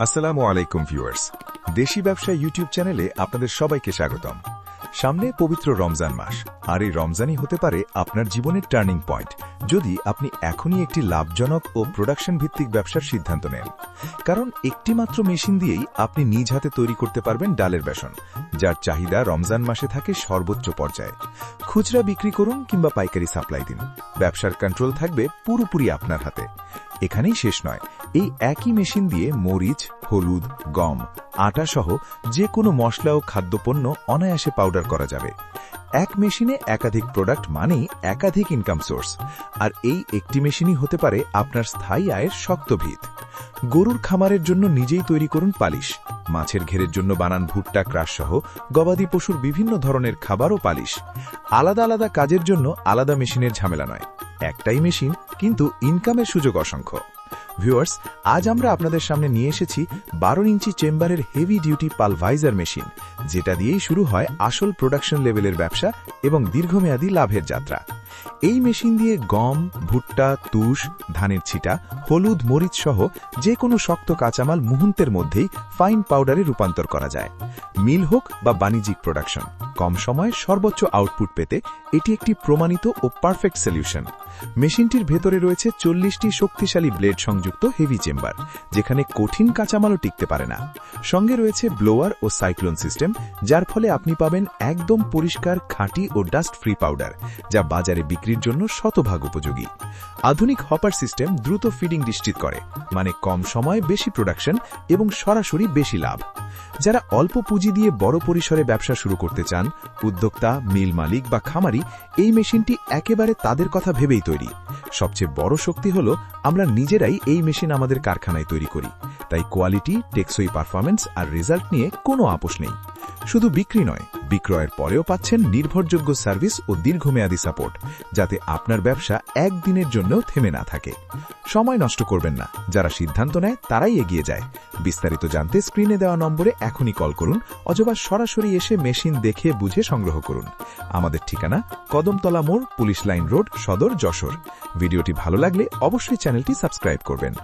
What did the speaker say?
আসসালামু আলাইকুম ভিউয়ার্স। দেশি ব্যবসা ইউটিউব চ্যানেলে আপনাদের সবাইকে স্বাগতম। সামনে পবিত্র রমজান মাস। আর এই রমজানই হতে পারে আপনার জীবনের টার্নিং পয়েন্ট, যদি আপনি এখনই একটি লাভজনক ও প্রোডাকশন ভিত্তিক ব্যবসার সিদ্ধান্ত নেন। কারণ একটি মাত্র মেশিন দিয়েই আপনি নিজ হাতে তৈরি করতে পারবেন ডালের বেসন, যার চাহিদা রমজান মাসে থাকে সর্বোচ্চ পর্যায়ে। খুচরা বিক্রি করুন কিংবা পাইকারি সাপ্লাই দিন। ব্যবসার কন্ট্রোল থাকবে পুরোপুরি আপনার হাতে। এখানেই শেষ নয়। এই একই মেশিন দিয়ে মরিচ, হলুদ, গম, আটা সহ যে কোনো মশলা ও খাদ্যপণ্য অনায়াসে পাউডার করা যাবে। এক মেশিনে একাধিক প্রোডাক্ট মানেই একাধিক ইনকাম সোর্স। আর এই একটি মেশিনই হতে পারে আপনার স্থায়ী আয়ের শক্ত ভিত। গরুর খামারের জন্য নিজেই তৈরি করুন পালিশ। মাছের ঘেরের জন্য বানান ভুট্টা, ক্রাশ সহ গবাদি পশুর বিভিন্ন ধরনের খাবার ও পালিশ। আলাদা আলাদা কাজের জন্য আলাদা মেশিনের ঝামেলা নয়। একটাই মেশিন, কিন্তু ইনকামের সুযোগ অসংখ্য। ভিউয়ার্স আজ আমরা আপনাদের সামনে নিয়ে এসেছি বারো ইঞ্চি চেম্বারের হেভি ডিউটি পালভাইজার মেশিন যেটা দিয়েই শুরু হয় আসল প্রোডাকশন লেভেলের ব্যবসা এবং দীর্ঘমেয়াদী লাভের যাত্রা। এই মেশিন দিয়ে গম, ভুট্টা, তুষ, ধানের ছিটা, হলুদ, মরিচ সহ যে কোনো শক্ত কাঁচামাল মুহূর্তের মধ্যেই ফাইন পাউডারে রূপান্তর করা যায়। মিল হোক বা বাণিজ্যিক প্রোডাকশন কম সময়ে সর্বোচ্চ আউটপুট পেতে এটি একটি প্রমাণিত ও পারফেক্ট সলিউশন। মেশিনটির ভেতরে রয়েছে চল্লিশটি শক্তিশালী ব্লেড সংযুক্ত হেভি চেম্বার, যেখানে কঠিন কাঁচামালও টিকতে পারে না। সঙ্গে রয়েছে ব্লোয়ার ও সাইক্লোন সিস্টেম, যার ফলে আপনি পাবেন একদম পরিষ্কার, খাঁটি ও ডাস্ট ফ্রি পাউডার, যা বাজারে বিক্রির জন্য শতভাগ উপযোগী। আধুনিক হপার সিস্টেম দ্রুত ফিডিং নিশ্চিত করে মানে কম সময়ে বেশি প্রোডাকশন এবং সরাসরি বেশি লাভ। যারা অল্প পুঁজি দিয়ে বড় পরিসরে ব্যবসা শুরু করতে চান, উদ্যোক্তা, মিল মালিক বা খামারি, এই মেশিনটি একেবারে তাদের কথা ভেবেই তৈরি। সবচেয়ে বড় শক্তি হল, আমরা নিজেরাই এই মেশিন আমাদের কারখানায় তৈরি করি। তাই কোয়ালিটি, টেকসই পারফরমেন্স আর রেজাল্ট নিয়ে কোনো আপোষ নেই। শুধু বিক্রি নয় বিক্রয়ের পরেও পাচ্ছেন নির্ভরযোগ্য সার্ভিস ও দীর্ঘমেয়াদী সাপোর্ট, যাতে আপনার ব্যবসা একদিনের জন্য থেমে না থাকে। সময় নষ্ট করবেন না। যারা সিদ্ধান্ত নেয়, তারাই এগিয়ে যায়। বিস্তারিত জানতে স্ক্রিনে দেওয়া নম্বরে এখনই কল করুন অথবা সরাসরি এসে মেশিন দেখে বুঝে সংগ্রহ করুন। আমাদের ঠিকানা কদমতলা মোড়, পুলিশ লাইন রোড, সদর যশোর। ভিডিওটি ভালো লাগলে অবশ্যই চ্যানেলটি সাবস্ক্রাইব করবেন।